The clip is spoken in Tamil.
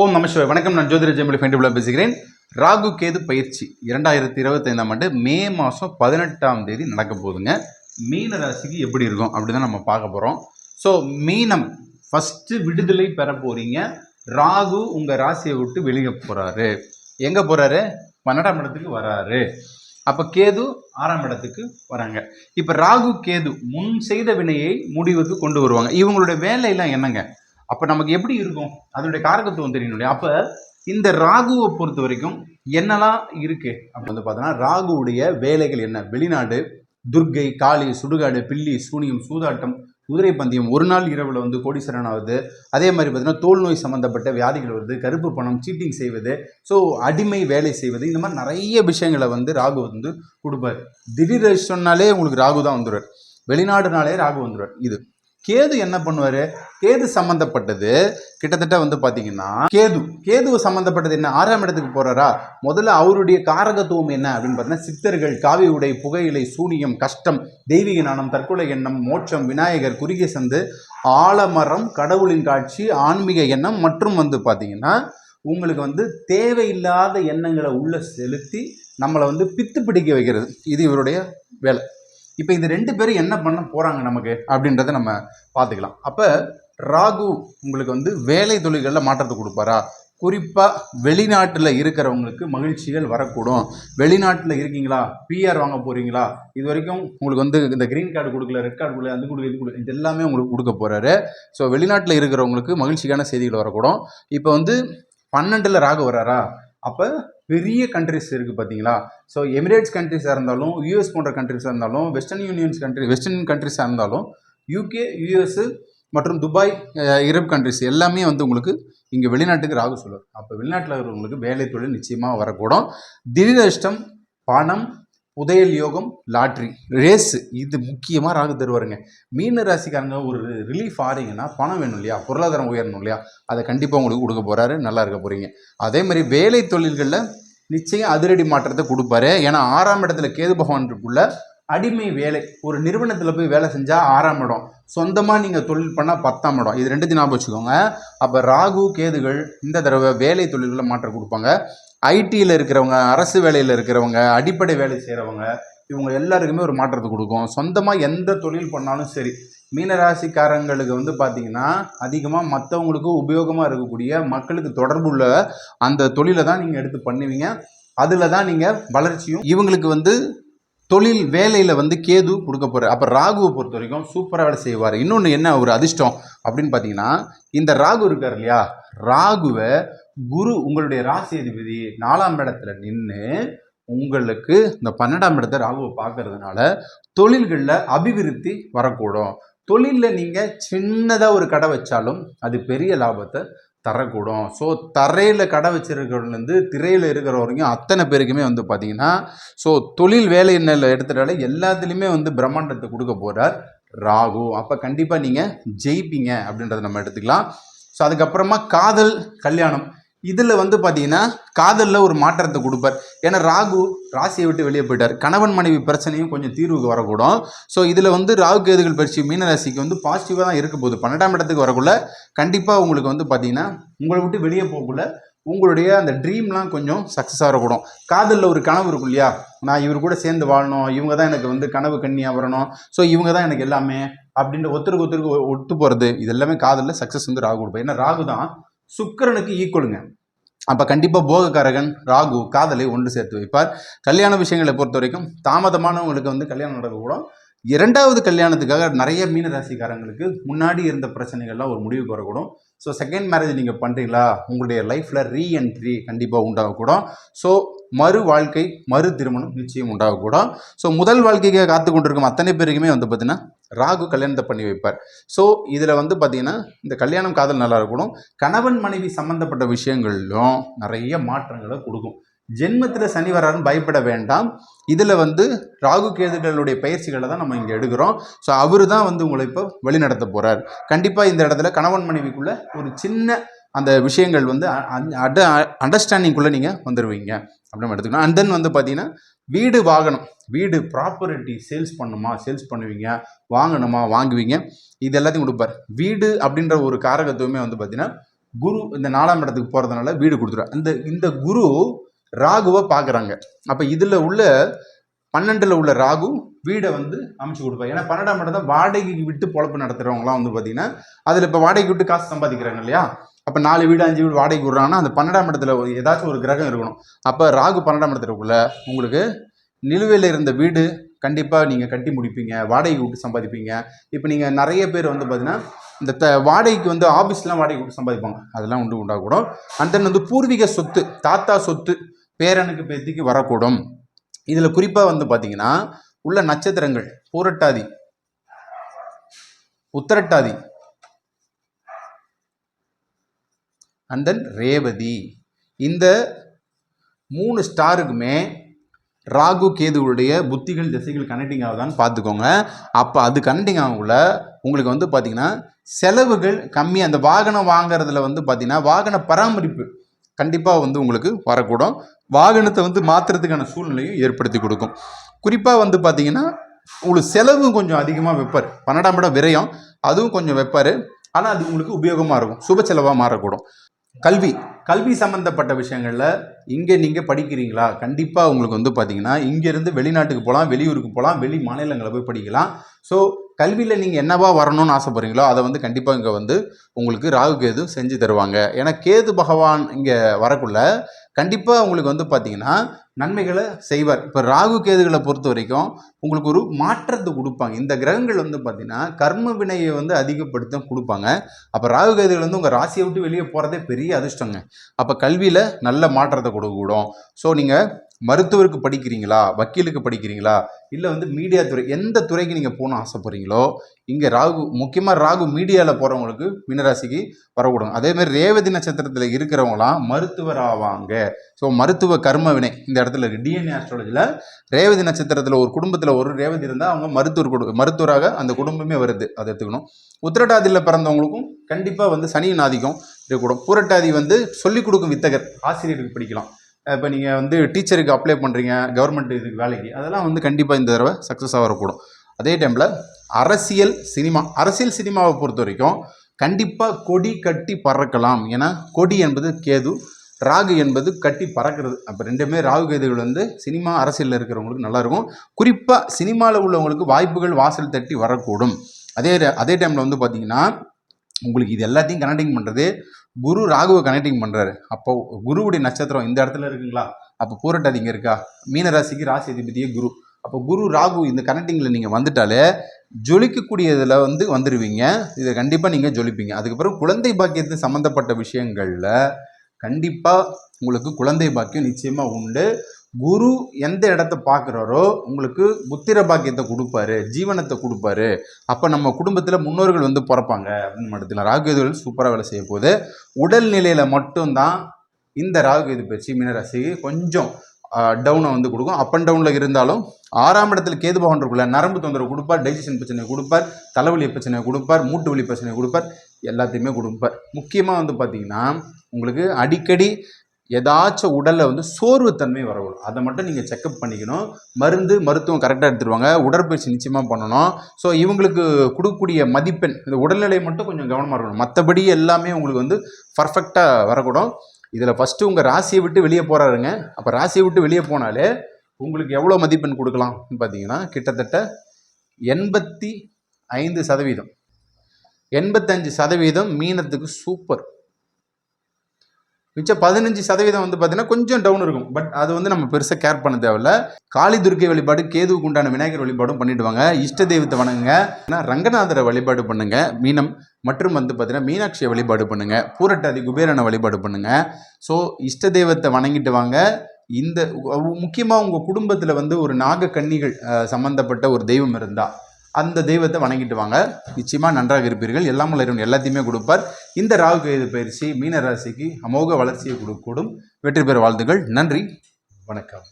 ஓம் நமசிவாய் வணக்கம் நான் ஜோதிர ஜெயமொழி ஃபெண்டிபுலா பேசுகிறேன். ராகு கேது பயிற்சி இரண்டாயிரத்தி இருபத்தைந்தாம் ஆண்டு மே மாதம் பதினெட்டாம் தேதி நடக்க போகுதுங்க. மீன ராசிக்கு எப்படி இருக்கும் அப்படி தான் நம்ம பார்க்க போகிறோம் ஸோ மீனம் ஃபஸ்ட்டு விடுதலை பெற போகிறீங்க ராகு உங்கள் ராசியை விட்டு வெளியே போகிறாரு எங்கே போகிறாரு பன்னெண்டாம் இடத்துக்கு வராரு. அப்போ கேது ஆறாம் இடத்துக்கு வராங்க. இப்போ ராகு கேது முன் செய்த வினையை முடிவுக்கு கொண்டு வருவாங்க. இவங்களுடைய வேலையெல்லாம் என்னங்க? அப்போ நமக்கு எப்படி இருக்கும்? அதனுடைய காரகத்துவம் தெரியணும் இல்லையா? அப்போ இந்த ராகுவை பொறுத்த வரைக்கும் என்னெல்லாம் இருக்கு? அப்படி வந்து பார்த்தோன்னா ராகுவுடைய வேலைகள் என்ன? வெளிநாடு துர்க்கை காளி சுடுகாடு பில்லி சூனியம் சூதாட்டம் குதிரை பந்தயம் ஒரு நாள் இரவில் வந்து கோடீஸ்வரன் ஆகுது அதே மாதிரி பார்த்தீங்கன்னா தோல் நோய் சம்மந்தப்பட்ட வியாதிகள் வருது கருப்பு பணம் சீட்டிங் செய்வது. ஸோ அடிமை வேலை செய்வது. இந்த மாதிரி நிறைய விஷயங்களை வந்து ராகு வந்து கொடுப்பார். திடீர் சொன்னாலே உங்களுக்கு ராகு தான் வந்துடுவார் வெளிநாடுனாலே ராகு வந்துடுவார் இது. கேது என்ன பண்ணுவார்? கேது சம்மந்தப்பட்டது கிட்டத்தட்ட வந்து பார்த்தீங்கன்னா கேது. கேது சம்மந்தப்பட்டது என்ன? ஆறாம் இடத்துக்கு போகிறாரா முதல்ல அவருடைய காரகத்துவம் என்ன அப்படின்னு பார்த்தீங்கன்னா சித்தர்கள் காவி உடை புகையிலை சூனியம் கஷ்டம் தெய்வீக நாணம் தற்கொலை எண்ணம் மோட்சம் விநாயகர் குறுகிய சந்து ஆலமரம் கடவுளின் காட்சி ஆன்மீக எண்ணம் மற்றும் வந்து பார்த்தீங்கன்னா உங்களுக்கு வந்து தேவையில்லாத எண்ணங்களை உள்ளே செலுத்தி நம்மளை வந்து பித்து பிடிக்க வைக்கிறது. இது இவருடைய வேலை. இப்போ இது ரெண்டு பேரும் என்ன பண்ண போகிறாங்க நமக்கு அப்படின்றத நம்ம பார்த்துக்கலாம். அப்போ ராகு உங்களுக்கு வந்து வேலை தொழில்களில் மாற்றத்தை கொடுப்பாரா? குறிப்பாக வெளிநாட்டில் இருக்கிறவங்களுக்கு மகிழ்ச்சிகள் வரக்கூடும். வெளிநாட்டில் இருக்கீங்களா? பிஆர் வாங்க போகிறீங்களா இது வரைக்கும் உங்களுக்கு வந்து இந்த க்ரீன் கார்டு கொடுக்கல ரெட் கார்டு கொடுக்கல அது கொடுக்கல இது கொடுக்கல இது எல்லாமே உங்களுக்கு கொடுக்க போகிறாரு ஸோ வெளிநாட்டில் இருக்கிறவங்களுக்கு மகிழ்ச்சிக்கான செய்திகள் வரக்கூடும். இப்போ வந்து பன்னெண்டில் ராகு வராரா அப்போ பெரிய கண்ட்ரிஸ் இருக்குது பார்த்தீங்களா ஸோ எமிரேட்ஸ் கண்ட்ரிஸாக இருந்தாலும் யூஎஸ் போன்ற கண்ட்ரிஸாக இருந்தாலும் வெஸ்டர்ன் யூனியன்ஸ் கண்ட்ரி வெஸ்டர்ன் கண்ட்ரிஸாக இருந்தாலும் யூகே யூஎஸ் மற்றும் துபாய் அஹ், யூரோப் கண்ட்ரிஸ் எல்லாமே வந்து உங்களுக்கு இங்கே வெளிநாட்டுக்கு ராகு சொல்லுவார் அப்போ வெளிநாட்டில் இருக்கிறவங்களுக்கு வேலை தொழில் நிச்சயமாக வரக்கூடும். திடீரஷ்டம் பணம் புதையல் யோகம் லாட்ரி. ரேஸ். இது முக்கியமாக ராகு தருவாருங்க. மீன ராசிக்காரங்க ஒரு ரிலீஃப் ஆறீங்கன்னா பணம் வேணும் இல்லையா? பொருளாதாரம் உயரணும் இல்லையா? அதை கண்டிப்பாக உங்களுக்கு கொடுக்க போகிறாரு நல்லா இருக்க போகிறீங்க அதே மாதிரி வேலை தொழில்களில் நிச்சயம் அதிரடி மாற்றத்தை கொடுப்பாரு. ஏன்னா ஆறாம் இடத்துல கேது பகவான் இருக்குள்ள அடிமை வேலை. ஒரு நிறுவனத்தில் போய் வேலை செஞ்சால் ஆறாம் இடம். சொந்தமாக நீங்கள் தொழில் பண்ணால் பத்தாம் இடம். இது ரெண்டுத்தையும் ஞாபகம் வச்சுக்கோங்க. அப்போ ராகு கேதுகள் இந்த தடவை வேலை தொழில்களை மாற்றம் கொடுப்பாங்க. ஐடியில் இருக்கிறவங்க அரசு வேலையில் இருக்கிறவங்க அடிப்படை வேலை செய்கிறவங்க இவங்க எல்லாருக்குமே ஒரு மாற்றத்தை கொடுக்கும். சொந்தமாக எந்த தொழில் பண்ணாலும் சரி. மீனராசிக்காரங்களுக்கு வந்து பார்த்தீங்கன்னா அதிகமாக மற்றவங்களுக்கு உபயோகமாக இருக்கக்கூடிய மக்களுக்கு தொடர்புள்ள அந்த தொழிலை தான் நீங்கள் எடுத்து பண்ணுவீங்க. அதில் தான் நீங்கள் வளர்ச்சியும் இவங்களுக்கு வந்து தொழில் வேலையில் வந்து கேது கொடுக்க போகிறார் அப்போ ராகுவை பொறுத்த வரைக்கும் சூப்பராக வேலை செய்வார். இன்னொன்று என்ன ஒரு அதிர்ஷ்டம் அப்படின்னு பார்த்தீங்கன்னா இந்த ராகு இருக்கார் இல்லையா? ராகுவை குரு உங்களுடைய ராசி அதிபதி நாலாம் இடத்துல நின்று உங்களுக்கு இந்த பன்னெண்டாம் இடத்தை ராகுவை பார்க்கறதுனால தொழில்களில் அபிவிருத்தி வரக்கூடும். தொழிலில் நீங்கள் சின்னதாக ஒரு கடை வச்சாலும் அது பெரிய லாபத்தை தரக்கூடும். ஸோ தரையில் கடை வச்சிருக்கிறவங்கலேருந்து திரையில் இருக்கிற வரைக்கும் அத்தனை பேருக்குமே வந்து பார்த்தீங்கன்னா ஸோ தொழில் வேலை என்ன எடுத்துட்டாலே எல்லாத்துலேயுமே வந்து பிரம்மாண்டத்தை கொடுக்க போகிறார் ராகு. அப்போ கண்டிப்பாக நீங்கள் ஜெயிப்பீங்க அப்படின்றத நம்ம எடுத்துக்கலாம். ஸோ அதுக்கப்புறமா காதல் கல்யாணம். இதில் வந்து பார்த்தீங்கன்னா காதலில் ஒரு மாற்றத்தை கொடுப்பார். ஏன்னா ராகு ராசியை விட்டு வெளியே போயிட்டார். கணவன் மனைவி பிரச்சனையும் கொஞ்சம் தீர்வுக்கு வரக்கூடும். ஸோ இதில் வந்து ராகு கேதுகள் பயிற்சி மீனராசிக்கு வந்து பாசிட்டிவாக தான் இருக்க போகுது. பன்னெண்டாம் இடத்துக்கு வரக்குள்ள கண்டிப்பாக உங்களுக்கு வந்து பார்த்தீங்கன்னா உங்களை விட்டு வெளியே போகக்குள்ள உங்களுடைய அந்த ட்ரீம்லாம் கொஞ்சம் சக்ஸஸாக இருக்கணும். காதலில் ஒரு கனவு இருக்கும் இல்லையா? நான் இவர் கூட சேர்ந்து வாழணும். இவங்க தான் எனக்கு வந்து கனவு கண்ணியாக வரணும் ஸோ இவங்க தான் எனக்கு எல்லாமே அப்படின்ற ஒருத்தருக்கு ஒருத்தருக்கு ஒத்து போகிறது இது எல்லாமே காதலில் சக்ஸஸ் வந்து ராகு கொடுப்பேன் ஏன்னா ராகு தான் சுக்கிரனுக்கு ஈக்குவலுங்க அப்போ கண்டிப்பாக போகக்காரகன் ராகு காதலை ஒன்று சேர்த்து வைப்பார். கல்யாண விஷயங்களை பொறுத்த வரைக்கும் தாமதமானவங்களுக்கு வந்து கல்யாணம் நடக்கக்கூடும். இரண்டாவது கல்யாணத்துக்காக நிறைய மீன ராசிக்காரங்களுக்கு முன்னாடி இருந்த பிரச்சனைகள்லாம் ஒரு முடிவுக்கு வரக்கூடும். ஸோ செகண்ட் மேரேஜ் நீங்கள் பண்ணுறீங்களா உங்களுடைய லைஃப்பில் ரீஎன்ட்ரி கண்டிப்பாக உண்டாகக்கூடும். ஸோ மறு வாழ்க்கை மறு திருமணம் நிச்சயம் உண்டாகக்கூடும். ஸோ முதல் வாழ்க்கைக்கு காத்து கொண்டிருக்கும் அத்தனை பேருக்குமே வந்து பார்த்தீங்கன்னா ராகு கல்யாணத்தை பண்ணி வைப்பார். ஸோ இதில் வந்து பார்த்திங்கன்னா இந்த கல்யாணம் காதல் நல்லா இருக்கணும். கணவன் மனைவி சம்மந்தப்பட்ட விஷயங்களிலும் நிறைய மாற்றங்களை கொடுக்கும். ஜென்மத்தில் சனி வராருன்னு பயப்பட வேண்டாம். இதில் வந்து ராகு கேதுகளுடைய பயிற்சிகளை தான் நம்ம இங்கே எடுக்கிறோம். ஸோ அவர் தான் வந்து உங்களை இப்போ வழிநடத்த போகிறார் கண்டிப்பாக இந்த இடத்துல கணவன் மனைவிக்குள்ளே ஒரு சின்ன அந்த விஷயங்கள் வந்து அட அண்டர்ஸ்டாண்டிங்குள்ளே நீங்கள் வந்துடுவீங்க அப்படின்னு எடுத்துக்கணும். அண்ட் தென் வந்து பார்த்தீங்கன்னா வீடு வாகனம். வீடு ப்ராப்பர்ட்டி சேல்ஸ் பண்ணுமா? சேல்ஸ் பண்ணுவீங்க. வாங்கணுமா? வாங்குவீங்க. இது எல்லாத்தையும் கொடுப்பார் வீடு அப்படின்ற ஒரு காரகத்துவமே வந்து பார்த்தீங்கன்னா குரு இந்த நாலாம் இடத்துக்கு போகிறதுனால வீடு கொடுத்துருவார் இந்த இந்த குரு ராகுவை பார்க்குறாங்க அப்போ இதில் உள்ள பன்னெண்டில் உள்ள ராகு வீடை வந்து அமைச்சு கொடுப்பாங்க ஏன்னா பன்னெண்டாம் இடம் தான் வாடகைக்கு விட்டு பொழப்பு நடத்துகிறவங்களாம் வந்து பார்த்தீங்கன்னா அதில் இப்போ வாடகைக்கு விட்டு காசு சம்பாதிக்கிறாங்க இல்லையா? அப்போ நாலு வீடு அஞ்சு வீடு வாடகைக்கு விடுறாங்கன்னா அந்த பன்னெண்டாம் இடத்துல ஏதாச்சும் ஒரு கிரகம் இருக்கணும். அப்போ ராகு பன்னெண்டாம் இடத்துக்குள்ள உங்களுக்கு நிலுவையில் இருந்த வீடு கண்டிப்பாக நீங்கள் கட்டி முடிப்பீங்க. வாடகைக்கு விட்டு சம்பாதிப்பீங்க. இப்போ நீங்கள் நிறைய பேர் வந்து பார்த்தீங்கன்னா இந்த த வாடகைக்கு வந்து ஆஃபீஸ்லாம் வாடகை விட்டு சம்பாதிப்பாங்க. அதெல்லாம் உண்டு உண்டாகக்கூடும் அண்ட் தென் வந்து பூர்வீக சொத்து தாத்தா சொத்து பேரனுக்கு பேத்திக்கு வரக்கூடும். இதில் குறிப்பாக வந்து பார்த்தீங்கன்னா உள்ள நட்சத்திரங்கள் பூரட்டாதி உத்தரட்டாதி அண்ட் தென் ரேவதி. இந்த மூணு ஸ்டாருக்குமே ராகு கேதுவுடைய புத்திகள் திசைகள் கனெக்டிங் ஆகுதான்னு பார்த்துக்கோங்க. அப்போ அது கனெக்டிங் ஆகக்குள்ள உங்களுக்கு வந்து பார்த்திங்கன்னா செலவுகள் கம்மி அந்த வாகனம் வாங்குறதுல வந்து பார்த்திங்கன்னா வாகன பராமரிப்பு கண்டிப்பாக வந்து உங்களுக்கு வரக்கூடும். வாகனத்தை வந்து மாற்றுறதுக்கான சூழ்நிலையும் ஏற்படுத்தி கொடுக்கும். குறிப்பாக வந்து பார்த்திங்கன்னா உங்களுக்கு செலவு கொஞ்சம் அதிகமாக வைப்பார். பன்னெண்டாம் இடம் விரயம் அதுவும் கொஞ்சம் வைப்பார். ஆனால் அது உங்களுக்கு உபயோகமாக இருக்கும். சுப செலவாக மாறக்கூடும். கல்வி. கல்வி சம்மந்தப்பட்ட விஷயங்களில் இங்கே நீங்கள் படிக்கிறீங்களா? கண்டிப்பாக உங்களுக்கு வந்து பார்த்தீங்கன்னா இங்கேருந்து வெளிநாட்டுக்கு போகலாம் வெளியூருக்கு போகலாம் வெளி மாநிலங்களை போய் படிக்கலாம். ஸோ கல்வியில் நீங்கள் என்னவா வரணும்னு ஆசைப்படுறீங்களோ அதை வந்து கண்டிப்பாக இங்கே வந்து உங்களுக்கு ராகு கேது செஞ்சு தருவாங்க. ஏன்னா கேது பகவான் இங்கே வரக்குள்ள கண்டிப்பாக உங்களுக்கு வந்து பார்த்தீங்கன்னா நன்மைகளை செய்வார். இப்போ ராகு கேதுகளை பொறுத்த வரைக்கும் உங்களுக்கு ஒரு மாற்றத்தை கொடுப்பாங்க. இந்த கிரகங்கள் வந்து பார்த்திங்கன்னா கர்ம வினையை வந்து அதிகப்படுத்த கொடுப்பாங்க. அப்போ ராகு கேதுகள் வந்து உங்கள் ராசியை விட்டு வெளியே போகிறதே பெரிய அதிர்ஷ்டங்க. அப்போ கல்வியில் நல்ல மாற்றத்தை கொடுக்கக்கூடும். ஸோ நீங்கள் மருத்துவருக்கு படிக்கிறீங்களா? வக்கீலுக்கு படிக்கிறீங்களா? இல்லை வந்து மீடியா துறை எந்த துறைக்கு நீங்கள் போகணும் ஆசைப்படுறீங்களோ இங்கே ராகு முக்கியமாக ராகு மீடியாவில் போகிறவங்களுக்கு மீனராசிக்கு வரக்கூடும் அதேமாதிரி ரேவதி நட்சத்திரத்தில் இருக்கிறவங்களாம் மருத்துவர் ஆவாங்க. ஸோ மருத்துவ கர்ம வினை இந்த இடத்துல இருக்குது டிஎன்ஏ ஆஸ்ட்ராலஜியில் ரேவதி நட்சத்திரத்தில் ஒரு குடும்பத்தில் ஒரு ரேவதி இருந்தால் அவங்க மருத்துவர் குடு மருத்துவராக அந்த குடும்பமே வருது. அதை எடுத்துக்கணும். உத்திரட்டாதியில் பிறந்தவங்களுக்கும் கண்டிப்பாக வந்து சனியின் ஆதிக்கம் இருக்கக்கூடும். பூரட்டாதி வந்து சொல்லிக் கொடுக்கும் வித்தகர் ஆசிரியருக்கு படிக்கலாம். இப்போ நீங்கள் வந்து டீச்சருக்கு அப்ளை பண்ணுறீங்க கவர்மெண்ட் இதுக்கு வேலைக்கு அதெல்லாம் வந்து கண்டிப்பாக இந்த தடவை சக்ஸஸாக வரக்கூடும். அதே டைமில் அரசியல் சினிமா அரசியல் சினிமாவை பொறுத்த வரைக்கும் கண்டிப்பாக கொடி கட்டி பறக்கலாம். ஏன்னா கொடி என்பது கேது ராகு என்பது கட்டி பறக்கிறது. அப்போ ரெண்டுமே ராகு கேதுகள் வந்து சினிமா அரசியலில் இருக்கிறவங்களுக்கு நல்லாயிருக்கும். குறிப்பாக சினிமாவில் உள்ளவங்களுக்கு வாய்ப்புகள் வாசல் தட்டி வரக்கூடும். அதே அதே டைமில் வந்து பார்த்திங்கன்னா உங்களுக்கு இது எல்லாத்தையும் கனெக்டிங் பண்ணுறது குரு ராகுவை கனெக்டிங் பண்ணுறாரு அப்போ குருவுடைய நட்சத்திரம் இந்த இடத்துல இருக்குங்களா? அப்போ பூரட்டாதி இங்கே இருக்கா? மீன ராசிக்கு ராசி அதிபதியே குரு. அப்போ குரு ராகு இந்த கனெக்டிங்கில் நீங்கள் வந்துட்டாலே ஜொலிக்கக்கூடியதில் வந்து வந்துடுவீங்க இதை கண்டிப்பாக நீங்கள் ஜொலிப்பீங்க. அதுக்கப்புறம் குழந்தை பாக்கியத்து சம்மந்தப்பட்ட விஷயங்களில் கண்டிப்பாக உங்களுக்கு குழந்தை பாக்கியம் நிச்சயமாக உண்டு. குரு எந்த இடத்த பார்க்குறாரோ உங்களுக்கு புத்திர பாக்கியத்தை கொடுப்பாரு ஜீவனத்தை கொடுப்பாரு. அப்போ நம்ம குடும்பத்தில் முன்னோர்கள் வந்து பிறப்பாங்க அப்படின்னு எடுத்துக்கலாம் ராகுகேதுகள் சூப்பராக வேலை செய்ய போகுது. உடல்நிலையில் மட்டும்தான் இந்த ராகுகேது பயிற்சி மீனராசிக்கு கொஞ்சம் டவுனை வந்து கொடுக்கும். அப் அண்ட் டவுனில் இருந்தாலும் ஆறாம் இடத்துல கேது பகவான் இருக்குள்ள நரம்பு தொந்தரவு கொடுப்பார் டைஜஷன் பிரச்சனை கொடுப்பார் தலைவலி பிரச்சனை கொடுப்பார் மூட்டு வலி பிரச்சனை கொடுப்பார் எல்லாத்தையுமே கொடுப்பார். முக்கியமாக வந்து பார்த்திங்கன்னா உங்களுக்கு அடிக்கடி ஏதாச்சும் உடலில் வந்து சோர்வுத்தன்மை வரக்கூடும். அதை மட்டும் நீங்கள் செக்கப் பண்ணிக்கணும். மருந்து மருத்துவம் கரெக்டாக எடுத்துருவாங்க. உடற்பயிற்சி நிச்சயமாக பண்ணணும். ஸோ இவங்களுக்கு கொடுக்கக்கூடிய மதிப்பெண் இந்த உடல்நிலை மட்டும் கொஞ்சம் கவனமாக இருக்கணும். மற்றபடி எல்லாமே உங்களுக்கு வந்து பர்ஃபெக்டாக வரக்கூடும். இதில் ஃபஸ்ட்டு உங்கள் ராசியை விட்டு வெளியே போகிறாருங்க அப்போ ராசியை விட்டு வெளியே போனாலே உங்களுக்கு எவ்வளோ மதிப்பெண் கொடுக்கலாம் பார்த்தீங்கன்னா கிட்டத்தட்ட எண்பத்தி ஐந்து சதவீதம். எண்பத்தஞ்சு சதவீதம் மீனத்துக்கு சூப்பர் மிச்சம் பதினஞ்சு சதவீதம் வந்து பார்த்தீங்கன்னா கொஞ்சம் டவுன் இருக்கும். பட் அது வந்து நம்ம பெருசாக கேர் பண்ண தேவையில்ல. காளி துர்க்கை வழிபாடு கேதுவுக்கு உண்டான விநாயகர் வழிபாடும் பண்ணிடுவாங்க. இஷ்ட தெய்வத்தை வணங்குங்க. ஏன்னா ரங்கநாதரை வழிபாடு பண்ணுங்க. மீனம் மற்றும் வந்து பார்த்தீங்கன்னா மீனாட்சியை வழிபாடு பண்ணுங்க. பூரட்டாதி குபேரனை வழிபாடு பண்ணுங்க. ஸோ இஷ்ட தெய்வத்தை வணங்கிட்டு வாங்க. இந்த முக்கியமாக உங்கள் குடும்பத்தில் வந்து ஒரு நாக கன்னிகள் சம்மந்தப்பட்ட ஒரு தெய்வம் இருந்தால் அந்த தெய்வத்தை வணங்கிட்டு வாங்க நிச்சயமாக நன்றாக இருப்பீர்கள். எல்லாம் இறைவன் எல்லாத்தையுமே கொடுப்பார். இந்த ராகு கேது பயிற்சி மீன ராசிக்கு அமோக வளர்ச்சியை கொடுக்கக்கூடும் வெற்றி பெற வாழ்த்துகள் நன்றி. வணக்கம்.